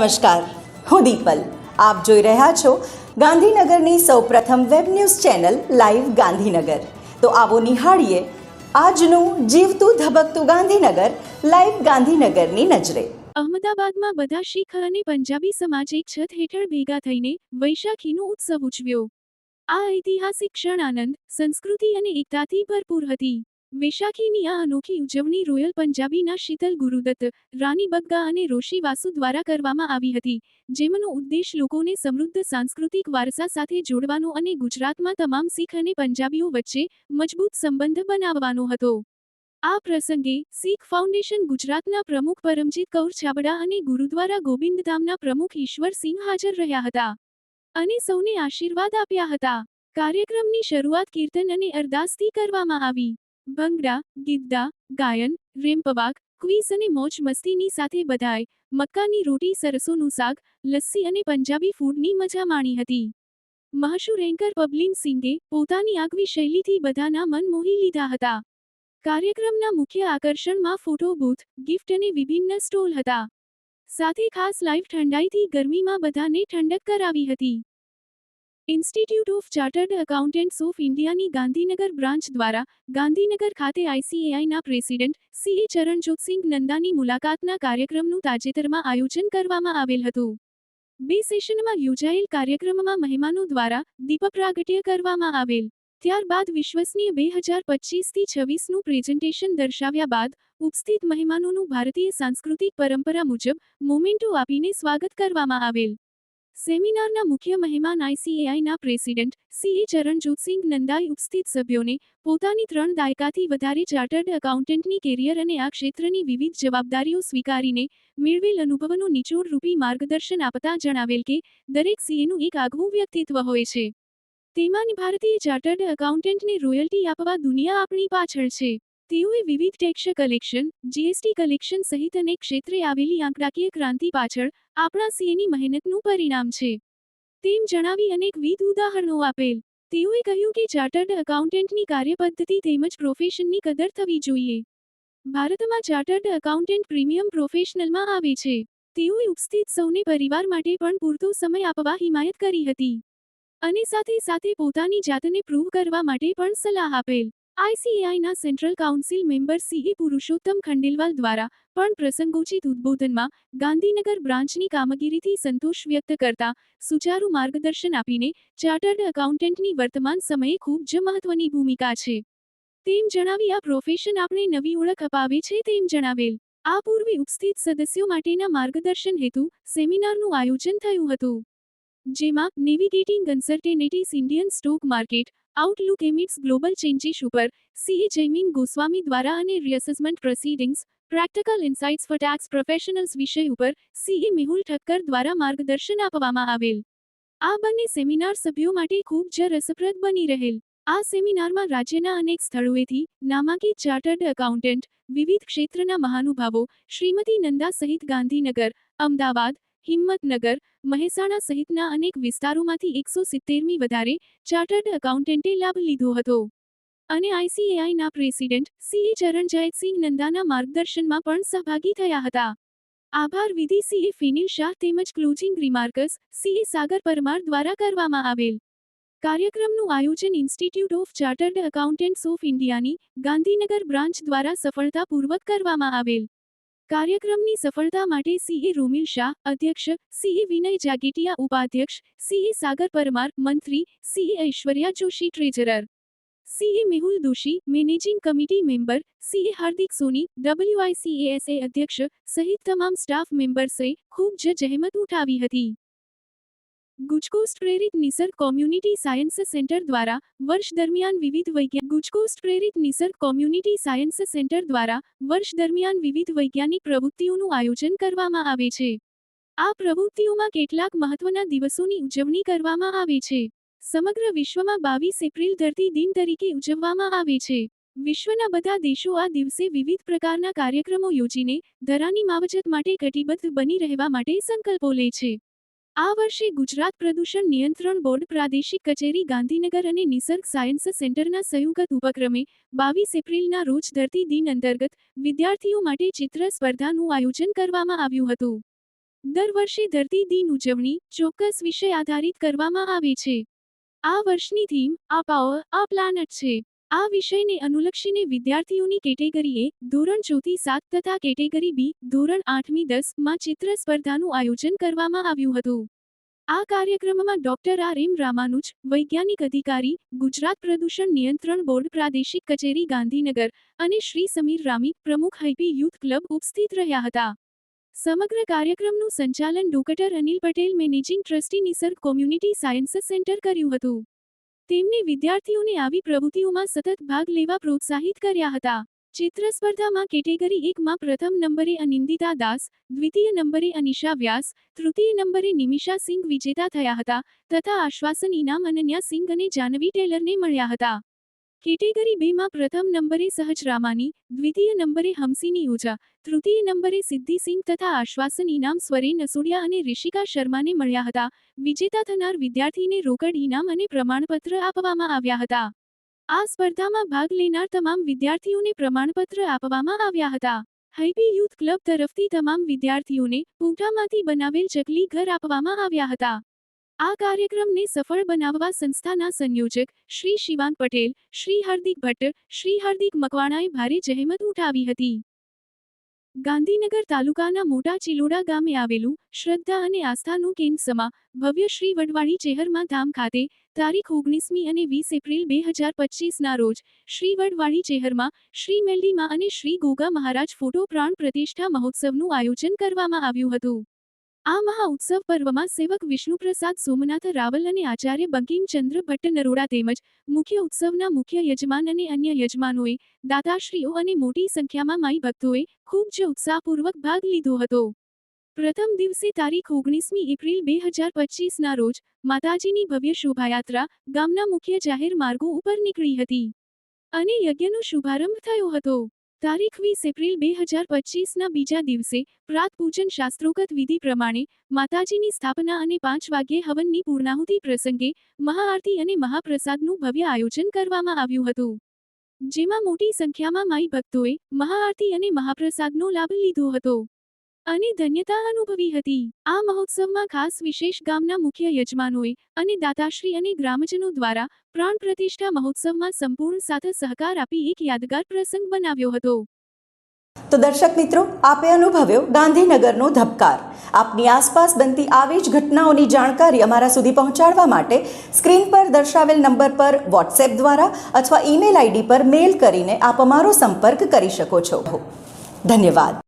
નમસ્કાર, હું દીપલ. આપ જોઈ રહ્યા છો ગાંધીનગરની સૌપ્રથમ web news channel live Gandhinagar. તો આવો નિહાળીએ આજનું જીવતું ધબકતું ગાંધીનગર, લાઈવ ગાંધીનગરની નજરે. અહમદાબાદમાં બધા શીખ અને પંજાબી સમાજ એક છત હેઠળ ભેગા થઈને વૈશાખીનો ઉત્સવ ઉજવ્યો. આ ઐતિહાસિક ક્ષણ આનંદ, સંસ્કૃતિ અને એકતાથી ભરપૂર હતી. વૈશાખીની આ અનોખી ઉજવણી રોયલ પંજાબીના શીતલ ગુરુદત્ત, રાની બગ્ગા અને રોશી વાસુ દ્વારા કરવામાં આવી હતી, જેમનો ઉદ્દેશ લોકોને સમૃદ્ધ સાંસ્કૃતિક વારસા સાથે જોડવાનો અને ગુજરાતમાં તમામ શીખ અને પંજાબીઓ વચ્ચે મજબૂત સંબંધ બનાવવાનો હતો. આ પ્રસંગે શીખ ફાઉન્ડેશન ગુજરાતના પ્રમુખ પરમજીત કૌર છાબડા અને ગુરુદ્વારા ગોવિંદધામના પ્રમુખ ઈશ્વરસિંહ હાજર રહ્યા હતા અને સૌને આશીર્વાદ આપ્યા હતા. કાર્યક્રમની શરૂઆત કીર્તન અને અરદાસથી કરવામાં આવી. ભંગડા ગિદ્દા, ગાયન રેમ્પવાક ક્વિઝ અને મોજ મસ્તીની સાથે બધાએ મક્કાની રોટી સરસોનું શાક, લસ્સી અને પંજાબી ફૂડની મજા માણી હતી. મહશૂર એન્કર પબલિન સિંગે પોતાની આગવી શૈલીથી બધાના મન મોહી લીધા હતા. કાર્યક્રમના મુખ્ય આકર્ષણમાં ફોટો બૂથ, ગિફ્ટ અને વિભિન્ન સ્ટોલ હતા. સાથે ખાસ લાઈવ ઠંડાઈથી ગરમીમાં બધાને ઠંડક કરાવી હતી. Institute of chartered accountants of ઇન્ડિયાની ગાંધીનગર બ્રાન્ચ દ્વારા ગાંધીનગર ખાતે આઈસીએઆઈના પ્રેસિડેન્ટ સીએ ચરણજોતસિંહ નંદાની મુલાકાતના કાર્યક્રમનું તાજેતરમાં આયોજન કરવામાં આવેલ હતું. બે સેશનમાં યોજાયેલ કાર્યક્રમમાં મહેમાનો દ્વારા દીપ પ્રાગટ્ય કરવામાં આવેલ. ત્યારબાદ વિશ્વસનીય બે હજાર પચીસથી છવ્વીસનું પ્રેઝન્ટેશન દર્શાવ્યા બાદ ઉપસ્થિત મહેમાનોનું ભારતીય સાંસ્કૃતિક પરંપરા મુજબ મોમેન્ટો આપીને સ્વાગત કરવામાં આવેલ. સેમિનારના મુખ્ય મહેમાન આઈસીએઆઈના પ્રેસિડેન્ટ સીએ ચરણજોતસિંહ નંદાએ ઉપસ્થિત સભ્યોને પોતાની ત્રણ દાયકાથી વધારે ચાર્ટર્ડ એકાઉન્ટન્ટની કેરિયર અને આ ક્ષેત્રની વિવિધ જવાબદારીઓ સ્વીકારીને મેળવેલ અનુભવનો નિચોડ રૂપી માર્ગદર્શન આપતા જણાવેલ કે, દરેક સીએનું એક આગવું વ્યક્તિત્વ હોય છે. તેમાંની ભારતીય ચાર્ટર્ડ એકાઉન્ટન્ટને રોયલ્ટી આપવા દુનિયા આપણી પાછળ છે. તેઓએ વિવિધ ટેક્સ કલેક્શન જીએસટી કલેક્શન સહિત અનેક ક્ષેત્રે આવેલી આંકડાકીય ક્રાંતિ પાછળ આપણા સીએની મહેનતનું પરિણામ છે. તેમ જણાવી અનેકવિધ ઉદાહરણો આપેલ. તેઓએ કહ્યું કે ચાર્ટર્ડ એકાઉન્ટન્ટની કાર્યપદ્ધતિ તેમજ પ્રોફેશનની કદર થવી જોઈએ. ભારતમાં ચાર્ટર્ડ એકાઉન્ટન્ટ પ્રીમિયમ પ્રોફેશનલમાં આવે છે. તેઓએ ઉપસ્થિત સૌને પરિવાર માટે પણ પૂરતો સમય આપવા હિમાયત કરી હતી. અને સાથે સાથે પોતાની જાતને પ્રૂવ કરવા માટે પણ સલાહ આપેલ. આઈસીએઆઈના central council member CA Purushottam Khandelwal દ્વારા પણ પ્રસંગોચિત ઉદ્બોધનમાં ગાંધીનગર બ્રાન્ચની કામગીરીથી સંતોષ વ્યક્ત કરતા સુચારુ માર્ગદર્શન આપીને ચાર્ટર્ડ એકાઉન્ટન્ટની વર્તમાન સમયે ખૂબ જ મહત્વની ભૂમિકા છે. તેમ જણાવી આ પ્રોફેશન આપણે નવી ઓળખ અપાવે છે તેમ જણાવેલ. આ પૂર્વે ઉપસ્થિત સદસ્યો માટેના માર્ગદર્શન હેતુ સેમિનારનું આયોજન થયું હતું. જેમાં navigating uncertainties Indian stock market outlook amidst global changes ઉપર સીએ જૈમિન ગોસ્વામી દ્વારા અને reassessment proceedings practical insights for tax professionals વિષય ઉપર સીએ મેહુલ ઠક્કર દ્વારા માર્ગદર્શન આપવામાં આવેલ. આ બંને સેમિનાર સભ્યો માટે ખૂબ જ રસપ્રદ બની રહેલ. આ સેમિનારમાં રાજ્યના અનેક સ્થળોએથી નામાંકિત ચાર્ટર્ડ એકાઉન્ટન્ટ, વિવિધ ક્ષેત્રના મહાનુભાવો, શ્રીમતી નંદા સહિત ગાંધીનગર, અમદાવાદ હિંમતનગર, મહેસાણા સહિતના અનેક વિસ્તારોમાંથી એકસો સિત્તેરમી વધારે ચાર્ટર્ડ એકાઉન્ટન્ટે લાભ લીધો હતો. અને આઈસીએઆઈના પ્રેસિડેન્ટ સીએ ચરણજયતસિંહ નંદાના માર્ગદર્શનમાં પણ સહભાગી થયા હતા. આભાર વિધિ સીએ ફિનિલ શાહ તેમજ closing remarks CA Sagar Parmar દ્વારા કરવામાં આવેલ. કાર્યક્રમનું આયોજન institute of chartered accountants of ઇન્ડિયાની ગાંધીનગર બ્રાન્ચ દ્વારા સફળતાપૂર્વક કરવામાં આવેલ. કાર્યક્રમની સફળતા માટે સીએ રોમિલ શાહ, અધ્યક્ષ, સીએ વિનય જાગીટિયા, ઉપાધ્યક્ષ, સીએ સાગર પરમાર, મંત્રી, CA Aishwarya Joshi, treasurer. CA Mehul Doshi, managing committee member, CA Hardik Soni, WICASA અધ્યક્ષ, સહિત તમામ સ્ટાફ મેમ્બર્સે ખૂબ જ જહેમત ઉઠાવી હતી. ગુજકોસ્ટ પ્રેરિત નિસર્ગ કોમ્યુનિટી સાયન્સ સેન્ટર દ્વારા વર્ષ દરમિયાન વિવિધ વૈજ્ઞાનિક ગુજકોસ્ટ પ્રેરિત નિસર્ગ કોમ્યુનિટી સાયન્સ સેન્ટર દ્વારા વર્ષ દરમિયાન વિવિધ વૈજ્ઞાનિક પ્રવૃત્તિઓનું આયોજન કરવામાં આવે છે. આ પ્રવૃત્તિઓમાં કેટલાક મહત્વના દિવસોની ઉજવણી કરવામાં આવે છે. સમગ્ર વિશ્વમાં બાવીસ એપ્રિલ ધરતી દિન તરીકે ઉજવવામાં આવે છે. વિશ્વના બધા દેશો આ દિવસે વિવિધ પ્રકારના કાર્યક્રમો યોજીને, ધરાની માવજત માટે કટિબદ્ધ બની રહેવા માટે સંકલ્પો લે છે. આ વર્ષે ગુજરાત પ્રદૂષણ નિયંત્રણ બોર્ડ પ્રાદેશિક કચેરી ગાંધીનગર અને નિસર્ગ સાયન્સ સેન્ટરના સંયુક્ત ઉપક્રમે બાવીસ એપ્રિલના રોજ ધરતી દિન અંતર્ગત વિદ્યાર્થીઓ માટે ચિત્ર સ્પર્ધાનું આયોજન કરવામાં આવ્યું હતું. દર વર્ષે ધરતી દિન ઉજવણી ચોક્કસ વિષય આધારિત કરવામાં આવે છે. આ વર્ષની થીમ, આ પાવર, આ પ્લાનેટ છે. આ વિષયને અનુલક્ષીને વિદ્યાર્થીઓની કેટેગરી એ ધોરણ ચોથી સાત તથા કેટેગરી બી, ધોરણ આઠમી દસમાં ચિત્ર સ્પર્ધાનું આયોજન કરવામાં આવ્યું હતું. આ કાર્યક્રમમાં ડોક્ટર આર એમ રામાનુજ, વૈજ્ઞાનિક અધિકારી, ગુજરાત પ્રદૂષણ નિયંત્રણ બોર્ડ પ્રાદેશિક કચેરી ગાંધીનગર અને શ્રી સમીર રામી, પ્રમુખ હૈપી યુથ ક્લબ ઉપસ્થિત રહ્યા હતા. સમગ્ર કાર્યક્રમનું સંચાલન doctor Anil Patel managing trustee Nisarg community sciences centre કર્યું હતું. તેમણે વિદ્યાર્થીઓને આવી પ્રવૃત્તિઓમાં સતત ભાગ લેવા પ્રોત્સાહિત કર્યા હતા. ચિત્ર સ્પર્ધામાં કેટેગરી એકમાં પ્રથમ નંબરે અનિંદિતા દાસ, દ્વિતીય નંબરે અનિશા વ્યાસ, તૃતીય નંબરે નિમિષા સિંઘ વિજેતા થયા હતા, તથા આશ્વાસન ઇનામ અનન્યા સિંઘ અને જાહ્નવી ટેલરને મળ્યા હતા. કેટેગરી બેમાં પ્રથમ નંબરે સહજ રામાની, દ્વિતીય નંબરે હમસીની ઓઝા તૃતીય નંબરે સિદ્ધિ સિંઘ તથા આશ્વાસન ઇનામ સ્વરેન નસુડિયા અને રિષિકા શર્માને મળ્યા હતા. વિજેતા થનાર વિદ્યાર્થીને રોકડ ઇનામ અને પ્રમાણપત્ર આપવામાં આવ્યા હતા. આ સ્પર્ધામાં ભાગ લેનાર તમામ વિદ્યાર્થીઓને પ્રમાણપત્ર આપવામાં આવ્યા હતા. હૈપી યુથ ક્લબ તરફથી તમામ વિદ્યાર્થીઓને પૂંઠામાંથી બનાવેલ ચકલી ઘર આપવામાં આવ્યા હતા. આ કાર્યક્રમને સફળ બનાવવા સંસ્થાના સંયોજક શ્રી શિવાંગ પટેલ, શ્રી હાર્દિક ભટ્ટ, શ્રી હાર્દિક મકવાણાએ ભારે જહેમત ઉઠાવી હતી. ગાંધીનગર તાલુકાના મોટા ચિલોડા ગામે આવેલું શ્રદ્ધા અને આસ્થાનું કેન્દ્ર સમા ભવ્ય શ્રી વડવાણી ચેહરમાં ધામ ખાતે તારીખ ઓગણીસમી અને વીસ એપ્રિલ બે હજાર પચીસના રોજ શ્રી વડવાણી ચેહરમાં શ્રી મેલડીમાં અને શ્રી ગોગા મહારાજ ફોટો પ્રાણ પ્રતિષ્ઠા મહોત્સવનું આયોજન કરવામાં આવ્યું હતું. આ મહા ઉત્સવ પર્વમાં સેવક વિષ્ણુપ્રસાદ સોમનાથ રાવલ અને આચાર્ય બંકિમચંદ્ર ભટ્ટ નરોડા તેમજ મુખ્ય ઉત્સવના મુખ્ય યજમાન અને અન્ય યજમાનોએ દાતાશ્રીઓ અને મોટી સંખ્યામાં માઈ ભક્તોએ ખૂબ જ ઉત્સાહપૂર્વક ભાગ લીધો હતો. પ્રથમ દિવસે તારીખ ઓગણીસમી એપ્રિલ બે હજાર પચીસના રોજ માતાજીની ભવ્ય શોભાયાત્રા ગામના મુખ્ય જાહેર માર્ગો ઉપર નીકળી હતી અને યજ્ઞનો શુભારંભ થયો હતો. તારીખ વીસ એપ્રિલ બે હજાર પચીસના બીજા દિવસે પ્રાત પૂજન શાસ્ત્રોગત વિધિ પ્રમાણે માતાજીની સ્થાપના અને પાંચ વાગ્યે હવનની પૂર્ણાહુતિ પ્રસંગે મહાઆરતી અને મહાપ્રસાદનું ભવ્ય આયોજન કરવામાં આવ્યું હતું. જેમાં મોટી સંખ્યામાં માઈ ભક્તોએ મહાઆરતી અને મહાપ્રસાદનો લાભ લીધો હતો. અને ધન્યતા અનુભવી હતી. આ મહોત્સવમાં ખાસ વિશેષ ગામના મુખ્ય યજમાનોએ અને દાતાશ્રી અને ગ્રામજનો દ્વારા પ્રાણ પ્રતિષ્ઠા મહોત્સવમાં સંપૂર્ણ સાથે સહકાર આપી એક યાદગાર પ્રસંગ બનાવ્યો હતો. તો દર્શક મિત્રો, આપે અનુભવ્યો ગાંધીનગરનો ધબકાર. આપની આસપાસ બનતી આવી જ ઘટનાઓની જાણકારી અમારા સુધી પહોંચાડવા માટે સ્ક્રીન પર દર્શાવેલ નંબર પર વોટ્સએપ દ્વારા અથવા ઈમેલ આઈડી પર મેલ કરીને આપ અમારો સંપર્ક કરી શકો છો. ધન્યવાદ.